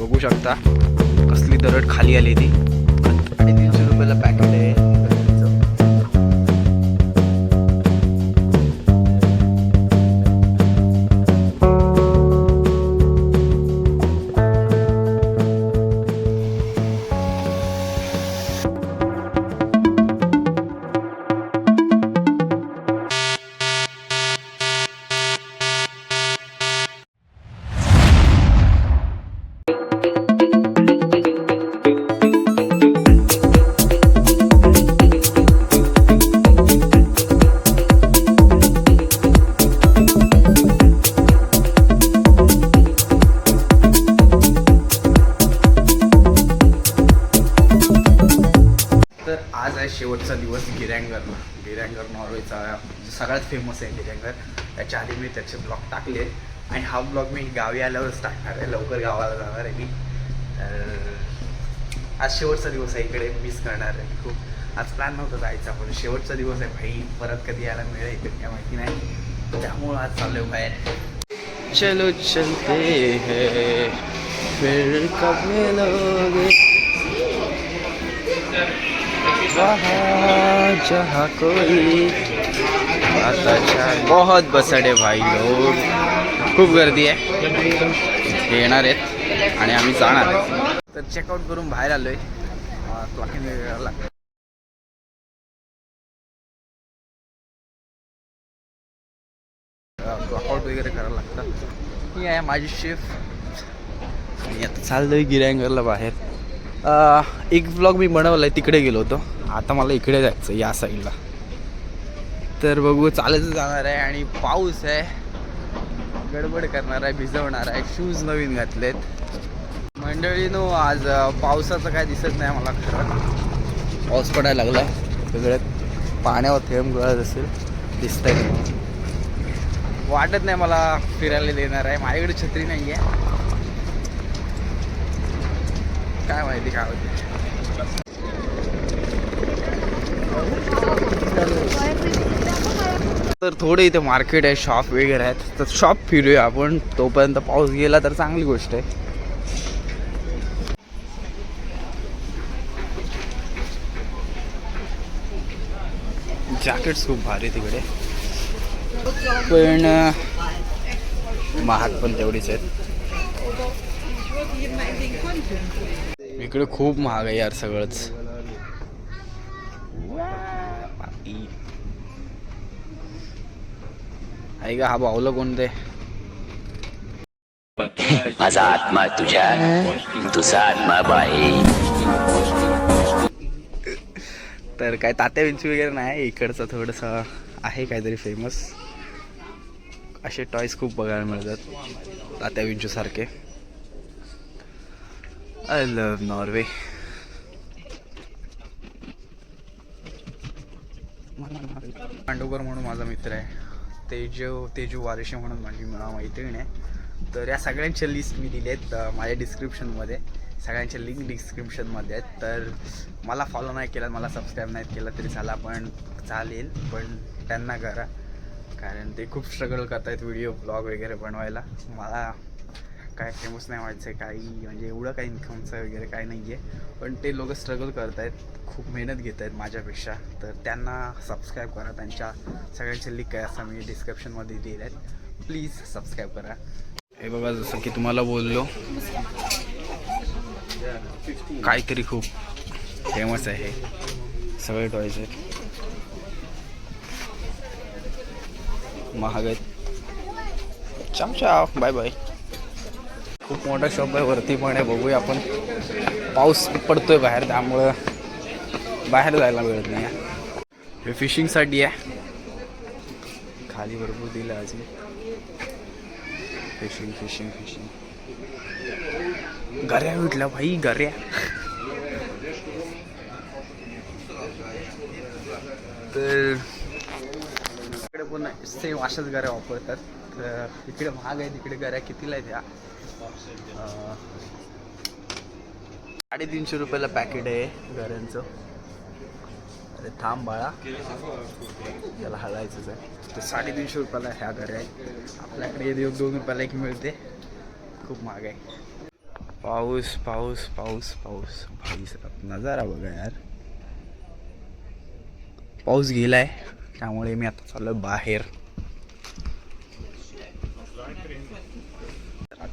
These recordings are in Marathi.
बघू शकता. कसली दरड खाली आली ती. तीनशे रुपयाला पॅकेट आहे. आहे शेवटचा दिवस गिरँगरला गिरँगर नॉर्वेचा सगळ्यात फेमस आहे गिरँगर त्याच्या आधी मी त्याचे ब्लॉग टाकले. आणि हा ब्लॉग मी गावी आल्यावरच टाकणार आहे. लवकर गावाला जाणार आहे मी. तर आज शेवटचा दिवस आहे. इकडे मिस करणार आहे. मी खूप आज प्लॅन नव्हता जायचा पण शेवटचा दिवस आहे. भाई परत कधी यायला मिळेल इकडे काय माहिती नाही. त्यामुळं आज चाललो आहे बाहेर. चलो चलते हैं. फिर कब मिलोगे? जहाँ कोई आता चाहे बहुत बसड आहे भाई लोक खूप गर्दी आहे. येणार आहेत आणि आम्ही जाणार आहे तर चेकआउट करून बाहेर आलोय क्लॉकिंग वगैरेला क्लॉकआउट वगैरे करायला लागतं. ही आहे माझी शेफ आणि आता चाललोय गिरायंगरला बाहेर. एक ब्लॉग मी बनवला आहे तिकडे गेलो होतो. आता मला इकडे जायचं या साईडला. तर बघू चालत जाणार आहे आणि पाऊस आहे. गडबड करणार आहे भिजवणार आहे. शूज नवीन घातलेत. मंडळीनो आज पावसाचं काय दिसत नाही मला खरं. पाऊस पडायला लागला सगळ्यात पाण्यावर थेंब गळत असेल दिसतंय. वाटत नाही मला फिरायला देणार आहे. माझ्याकडे छत्री नाही आहे काय माहिती काय होते तर थोडे इथे मार्केट आहे शॉप वगैरे आहेत. तर शॉप फिरूया आपण. तोपर्यंत पाऊस गेला तर चांगली गोष्ट आहे. जॅकेट्स खूप भारी आहे तिकडे. पण महाग पण तेवढीच आहेत. इकडे खूप महाग आहे यार सगळंच बापी. आहे का हा बावलं कोणते माझा आत्मा तुझ्या तुझा आत्मा बाई. तर काय तात्या विंचू वगैरे नाही इकडचं थोडंसं आहे काहीतरी फेमस असे टॉयज खूप बघायला मिळतात तात्या विंचू सारखे. आय लव्ह नॉर्वे पांडवकर म्हणून माझा मित्र आहे. तेजू तेजू वारेशे म्हणून माझी मैत्रीण आहे. तर या सगळ्यांच्या लिस्ट मी दिले आहेत माझ्या डिस्क्रिप्शनमध्ये सगळ्यांच्या लिंक डिस्क्रिप्शनमध्ये आहेत. तर मला फॉलो नाही केलं मला सबस्क्राईब नाही केलं तरी झाला पण चालेल पण त्यांना करा. कारण ते खूप स्ट्रगल करतायत व्हिडिओ ब्लॉग वगैरे बनवायला. मला काय फेमस नाही व्हायचं आहे काही म्हणजे एवढं काही इन्कमचं वगैरे काही नाही आहे पण ते लोक स्ट्रगल करत आहेत खूप मेहनत घेत आहेत माझ्यापेक्षा. तर त्यांना सबस्क्राईब करा त्यांच्या सगळ्यांचे लिंक काय असं मी डिस्क्रिप्शनमध्ये दिले आहेत. प्लीज सबस्क्राईब करा. हे बघा जसं की तुम्हाला बोललो काहीतरी खूप फेमस आहे सगळे टॉयज आहेत. महाग आहेत चाव चाव बाय बाय खूप मोठा शॉप आहे. वरती पण आहे. बघूया आपण. पाऊस पडतोय बाहेर त्यामुळं बाहेर जायला मिळत नाही हे फिशिंगसाठी आहे. खाली भरपूर दिलं अजून. फिशिंग फिशिंग फिशिंग गऱ्या भेटल्या भाई गऱ्या. तर इकडे पण सेम अशाच गऱ्या वापरतात. तर इकडे महाग आहे तिकडे गऱ्या कितीला आहेत त्या साडेतीनशे रुपयाला पॅकेट आहे गऱ्यांचं अरे थांब बाळा. त्याला हलायचंच आहे. तर साडेतीनशे रुपयाला ह्या गऱ्या आहेत आपल्याकडे एक दोन रुपयाला एक मिळते. खूप महाग आहे. पाऊस पाऊस पाऊस पाऊस. भाई साहेब नजारा बघा यार. पाऊस गेलाय. त्यामुळे मी आता चाललो बाहेर.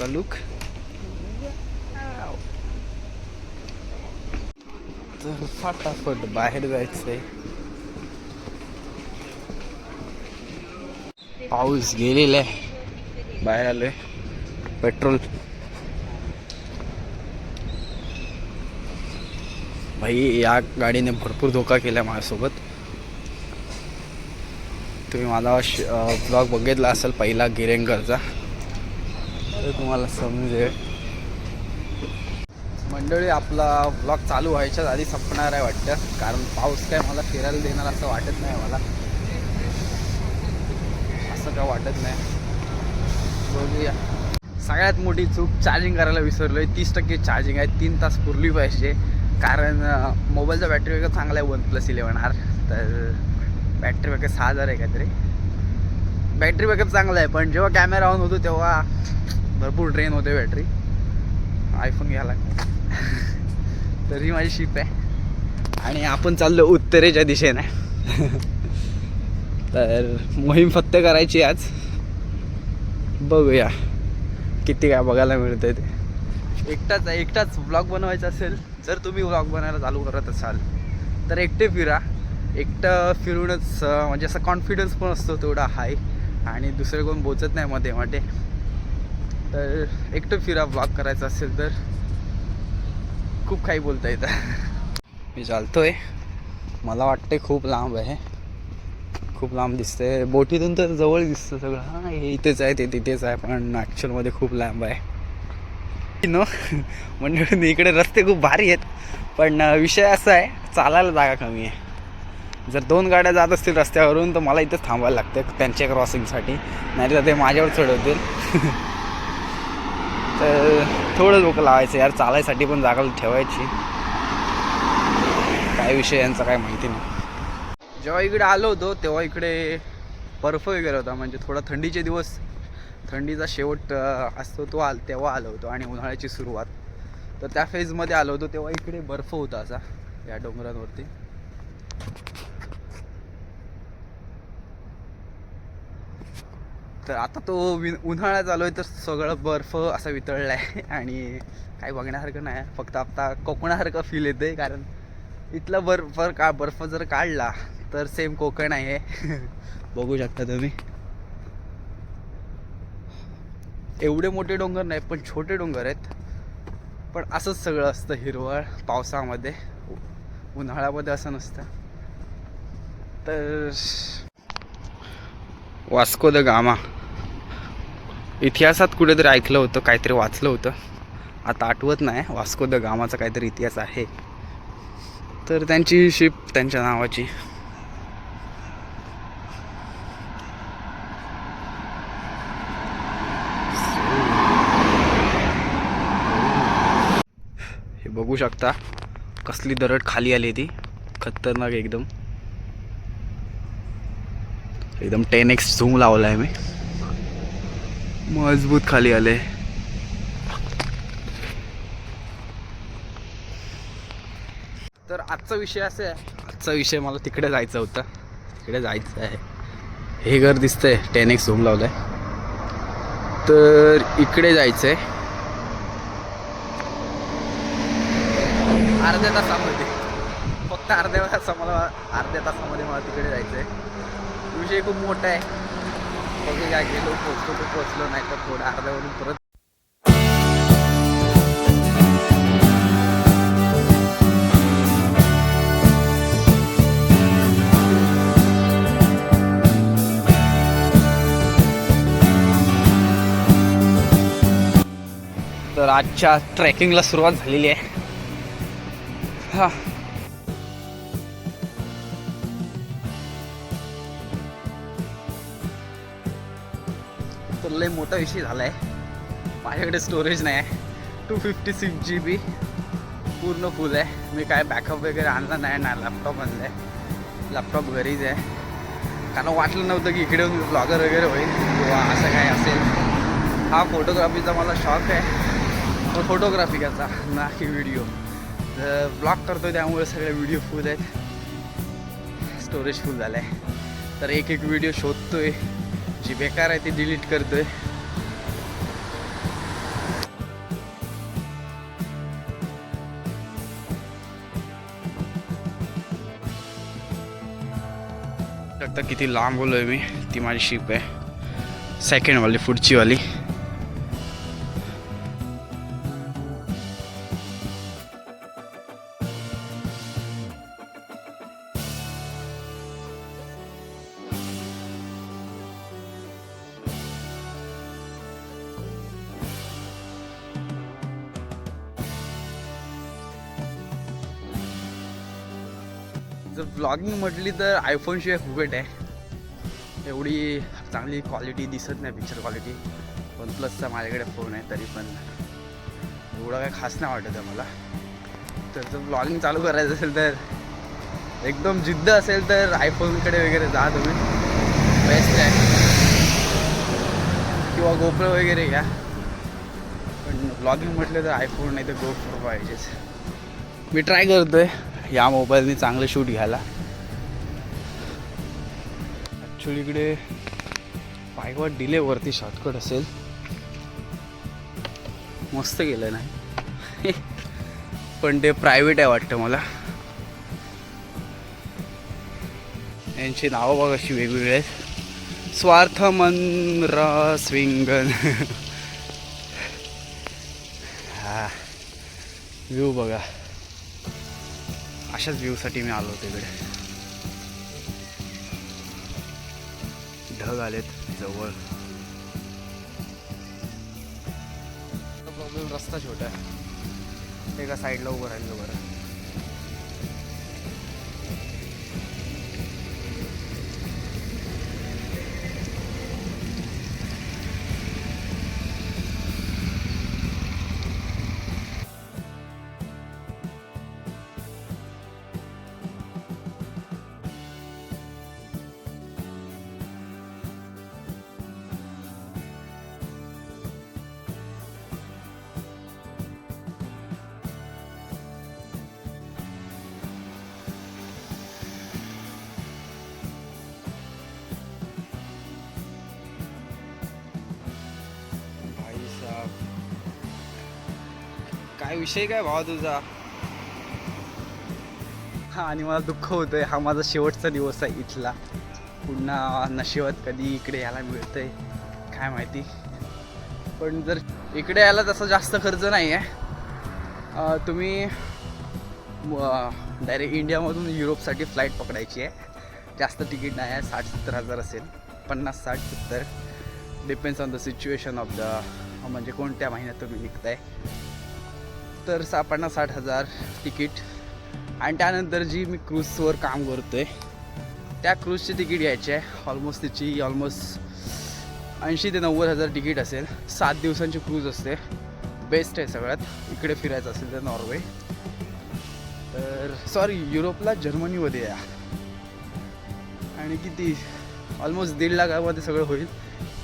आता लुक तर फटाफट बाहेर जायचंय. पाऊस गेलेला आहे. बाहेर आलोय. पेट्रोल. भाई या गाडीने भरपूर धोका केला माझ्यासोबत. तुम्ही माझा ब्लॉग बघितला असेल पहिला गिरेंगरचा. तर तुम्हाला समजेल. मंडळी आपला ब्लॉग चालू व्हायच्याच आधी संपणार आहे वाटतं. कारण पाऊस काय मला फिरायला देणार असं वाटत नाही मला. असं काय वाटत नाही. बघूया. सगळ्यात मोठी चूक चार्जिंग करायला विसरलोय. तीस टक्के चार्जिंग आहे. तीन तास पुरली पाहिजे. कारण मोबाईलचा बॅटरी बॅकअप चांगला आहे. वन प्लस इलेवन आर तर बॅटरी बॅकअप सहा हजार आहे काहीतरी. बॅटरी बॅकअप चांगला आहे. पण जेव्हा कॅमेरा ऑन होतो तेव्हा भरपूर ड्रेन होते बॅटरी आयफोन घ्यायला. तर ही माझी शिप आहे. आणि आपण चाललो उत्तरेच्या दिशेने. तर मोहीम फक्त करायची आज. बघूया. किती काय बघायला मिळतं ते. एकटाच एकटाच ब्लॉग बनवायचा असेल जर तुम्ही व्लॉग बनायला चालू करत असाल तर एकटे फिरा. एकटं फिरूनच म्हणजे असं कॉन्फिडन्स पण असतो तेवढा हाय आणि दुसरे कोण बोचत नाही मध्ये मध्ये तर एकटं फिरा ब्लॉग करायचा असेल तर. खूप काही बोलता येतं. मी चालतोय. मला वाटते खूप लांब आहे. खूप लांब दिसतंय. बोटीतून तर जवळ दिसतं सगळं. हां हे इथेच आहे ते तिथेच आहे पण ॲक्च्युअलमध्ये खूप लांब आहे. नो म्हणजे इकडे रस्ते खूप भारी आहेत पण विषय असा आहे चालायला जागा कमी आहे. जर दोन गाड्या जात असतील रस्त्यावरून तर मला इथंच थांबायला लागतं त्यांच्या क्रॉसिंगसाठी नाही तर ते माझ्यावर चढवतील. थोडं लोक लावायचं यार चालायसाठी पण जागा ठेवायची. काय विषय यांचा काय माहिती नाही. जेव्हा इकडे आलो होतो तेव्हा इकडे बर्फ वगैरे होता. म्हणजे थोडा थंडीचे दिवस थंडीचा शेवट असतो तो आल तेव्हा आलो होतो आणि उन्हाळ्याची सुरुवात. तर त्या फेजमध्ये आलो होतो तेव्हा इकडे बर्फ होता असा या डोंगरांवरती. तर आता तो वि उन्हाळा चालू आहे तर सगळं बर्फ असा वितळला आहे आणि काही बघण्यासारखं नाही. फक्त आता कोकणासारखं फील येतं आहे कारण इथला बर्फ का बर्फ जर काढला तर सेम कोकण आहे. बघू शकता तुम्ही. एवढे मोठे डोंगर नाही पण छोटे डोंगर आहेत. पण असंच सगळं असतं हिरवळ पावसामध्ये. उन्हाळ्यामध्ये असं नसतं. तर वास्को द गामा. इतिहासात कुठेतरी ऐकलं होतं काहीतरी वाचलं होतं. आता आठवत नाही वास्को द गामाचा काहीतरी इतिहास आहे. तर त्यांची शिप त्यांच्या नावाची. हे बघू शकता कसली दरड खाली आली ती. खतरनाक एकदम. एकदम टेन एक्स झूम लावला आहे मी. मजबूत खाली आले. तर आजचा विषय असा आहे आजचा विषय मला तिकडे जायचा होता. तिकडे जायचं आहे. हे घर दिसतंय टेन एक्स झूम लावलं आहे तर इकडे जायचं आहे अर्ध्या तासामध्ये. फक्त अर्ध्या तासा मला अर्ध्या तासामध्ये मला तिकडे जायचं आहे विषय खूप मोठा आहे. बघू या गेलो पोचलो तर पोचलो नाही तर थोडं अर्ध्यावरून परत तर आजच्या ट्रेकिंगला सुरुवात झालेली आहे. हा. तर लय मोठा विषय झाला आहे माझ्याकडे स्टोरेज नाही आहे two fifty six G B पूर्ण फुल आहे. मी काय बॅकअप वगैरे आणला नाही ना लॅपटॉप आणला आहे लॅपटॉप घरीच आहे. कारण वाटलं नव्हतं की इकडे ब्लॉगर वगैरे होईल किंवा असं काय असेल. हा फोटोग्राफीचा मला शॉक आहे. फोटोग्राफी करता ना की व्हिडिओ ब्लॉग करतो त्यामुळे सगळे व्हिडिओ फुल आहेत. स्टोरेज फुल झालं आहे तर एक एक व्हिडिओ शोधतोय. जी बेकार आहे ती डिलीट करतोय. किती लांब बोलोय मी. ती माझी शिप आहे. सेकंडवाली पुढची जर ब्लॉगिंग म्हटली तर आयफोनशिवाय फुकट आहे. एवढी चांगली क्वालिटी दिसत नाही पिक्चर क्वालिटी वन प्लसचा माझ्याकडे फोन आहे तरी पण एवढं काय खास नाही वाटत आहे मला. तर जर ब्लॉगिंग चालू करायचं असेल तर एकदम जिद्द असेल तर आयफोनकडे वगैरे जा तुम्ही. बेस्ट आहे. किंवा गोप्रो वगैरे घ्या. पण ब्लॉगिंग म्हटलं तर आयफोन नाही तर गोप्रो पाहिजेच. मी ट्राय करतोय. या मोबाईलने चांगलं शूट घ्यायला. ॲक्च्युली इकडे बाईकवर डिले वरती शॉर्टकट असेल. मस्त गेलं नाही पण ते प्रायव्हेट आहे वाटतं मला. यांची नावं बघ अशी वेगवेगळी आहेत. स्वार्थ मन स्विंगन. हा. व्ह्यू बघा. अशाच व्ह्यूसाठी मी आलो होतो इकडे. ढग आलेत जवळ. प्रॉब्लेम रस्ता छोटा आहे. एका साईडला उभं राहिलं बरं. विषय काय भावा तुझा? हा आणि मला दुःख होतंय. हा माझा शेवटचा दिवस आहे इथला. पुन्हा नशिबात कधी इकडे यायला मिळतंय काय माहिती. पण जर इकडे यायला तसा जास्त खर्च नाही आहे तुम्ही डायरेक्ट इंडियामधून युरोपसाठी फ्लाईट पकडायची आहे. जास्त तिकीट नाही आहे साठ सत्तर हजार असेल. पन्नास साठ सत्तर depends on the situation of the म्हणजे कोणत्या महिन्यात तुम्ही निघताय. तर सापांना साठ हजार तिकीट. आणि त्यानंतर जी मी क्रूजवर काम करतो आहे त्या क्रूजची तिकीट घ्यायची आहे. ऑलमोस्ट तिची ऑलमोस्ट ऐंशी ते नव्वद हजार तिकीट असेल. सात दिवसांची क्रूज असते. बेस्ट आहे सगळ्यात. इकडे फिरायचं असेल तर नॉर्वे तर सॉरी युरोपला जर्मनीमध्ये या. आणि किती? ऑलमोस्ट दीड लाखामध्ये सगळं होईल.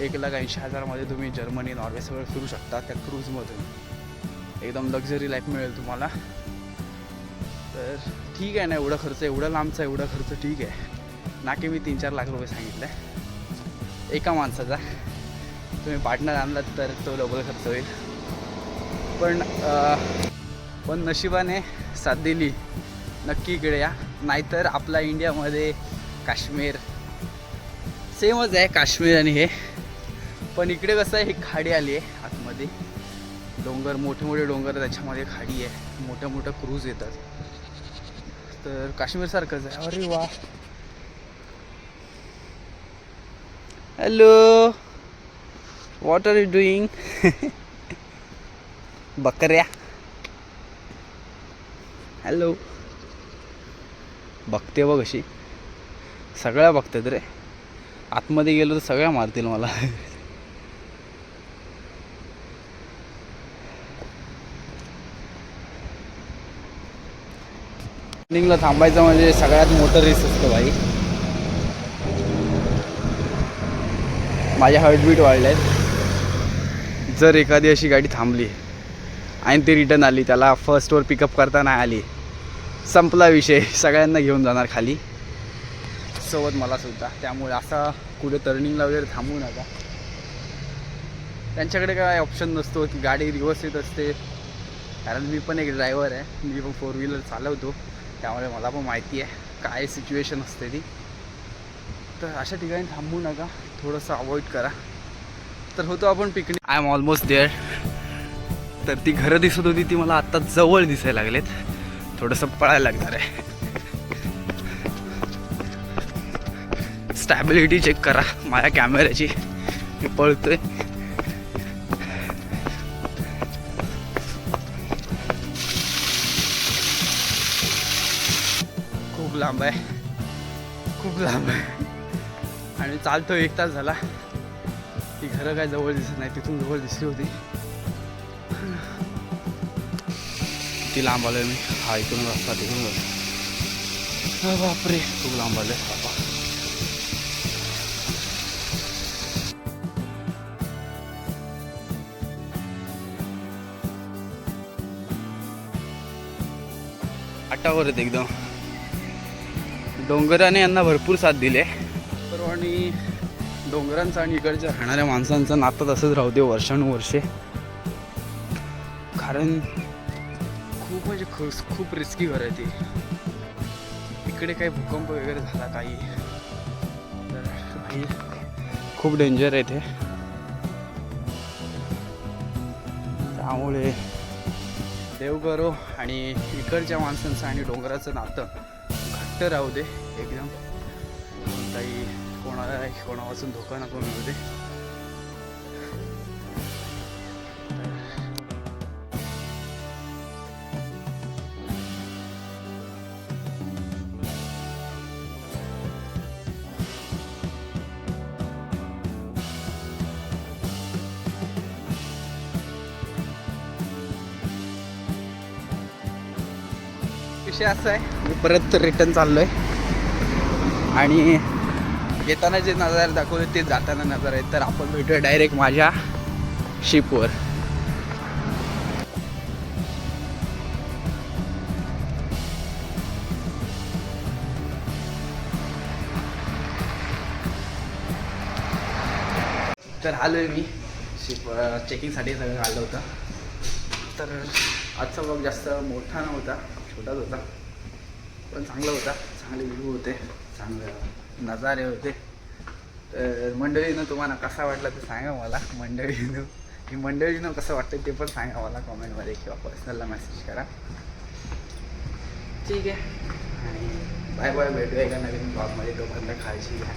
एक लाख ऐंशी हजारामध्ये तुम्ही जर्मनी नॉर्वे सगळं फिरू शकता त्या क्रूजमधून एकदम लक्झरी लाईफ मिळेल तुम्हाला. तर ठीक आहे ना एवढा खर्च एवढा लांबचा एवढा खर्च ठीक आहे. ना की मी तीन चार लाख रुपये सांगितलं. आहे एका माणसाचा. तुम्ही पार्टनर आणलात तर तो लवकर खर्च होईल. पण पण नशिबाने साथ दिली. नक्की इकडे या. नाहीतर आपला इंडियामध्ये काश्मीर. सेमच आहे काश्मीर आणि हे. पण इकडे कसं आहे ही खाडी आली आहे आतमध्ये. डोंगर मोठे मोठे डोंगर त्याच्यामध्ये खाडी आहे. मोठ्या मोठ्या क्रूज येतात. तर काश्मीरसारखंच आहे. अरे वा. Hello what are you doing बकऱ्या. हॅलो बघते बघ अशी. सगळ्या बघतात रे. आतमध्ये गेलो तर सगळ्या मारतील मला. रनिंगला थांबायचं म्हणजे सगळ्यात मोठं रिस्क असतं भाई. माझ्या हार्टबीट वाढले आहेत जर एखादी अशी गाडी थांबली आणि ती रिटर्न आली त्याला फर्स्टवर पिकअप करता नाही आली संपला विषय सगळ्यांना घेऊन जाणार खाली. सोबत मला सुद्धा. त्यामुळे असा कुठे टर्निंगला वगैरे थांबू नका. त्यांच्याकडे काय ऑप्शन नसतो की गाडी रिवर्स येत असते. कारण मी पण एक ड्रायव्हर आहे. मी पण फोर व्हीलर चालवतो. त्यामुळे मला पण माहिती आहे काय सिच्युएशन असते ती. तर अशा ठिकाणी थांबू नका थोडंसं अवॉइड करा. तर होतो आपण picnic I am almost there तर ती घरं दिसत होती ती मला आत्ता जवळ दिसायला लागलेत. थोडंसं पळायला लागणार आहे. स्टॅबिलिटी चेक करा माझ्या कॅमेऱ्याची मी पळतोय. लांब आहे खूप लांब आहे. आणि चालतो एक तास झाला. ती घरं काय जवळ दिसत नाही तिथून जवळ दिसली होती. ती लांब आलोय मी. हा इकडून रस्ता तिकडून रस्ता. बापरे खूप लांब आलोय. बापा आटावर आहेत एकदम. डोंगराने यांना भरपूर साथ दिले तर आणि डोंगरांचं आणि इकडच्या राहणाऱ्या माणसांचं नातं तसंच राहू दे वर्षानुवर्षे. कारण खूप म्हणजे खूप खूप रिस्की घर आहे ती. इकडे काही भूकंप वगैरे झाला काही तर खूप डेंजर आहे ते. त्यामुळे देव करो आणि इकडच्या माणसांचं आणि डोंगराचं नातं राहू दे एकदम. काही कोणाला कोणापासून धोका नको मिळू दे. विषय असा आहे. मी परत रिटर्न चाललो आहे आणि येताना जे नजारे दाखवले ते जाताना नजारे आहेत. तर आपण भेटूया डायरेक्ट माझ्या शिपवर तर आलो आहे मी शिप चेकिंगसाठी सगळं आलं होतं. तर आजचा ब्लॉग जास्त मोठा नव्हता. छोटाच होता. पण चांगला होता. चांगले व्ह्यू होते. चांगले नजारे होते. तर मंडळीनं तुम्हाला कसा वाटला ते सांगा मला. मंडळीनं ही मंडळीनं कसं वाटतं ते पण सांगा मला कॉमेंटमध्ये किंवा पर्सनलला मेसेज करा. ठीक आहे. आणि बाय बाय भेटूया एका नवीन ब्लॉगमध्ये तोपर्यंत काळजी घ्या.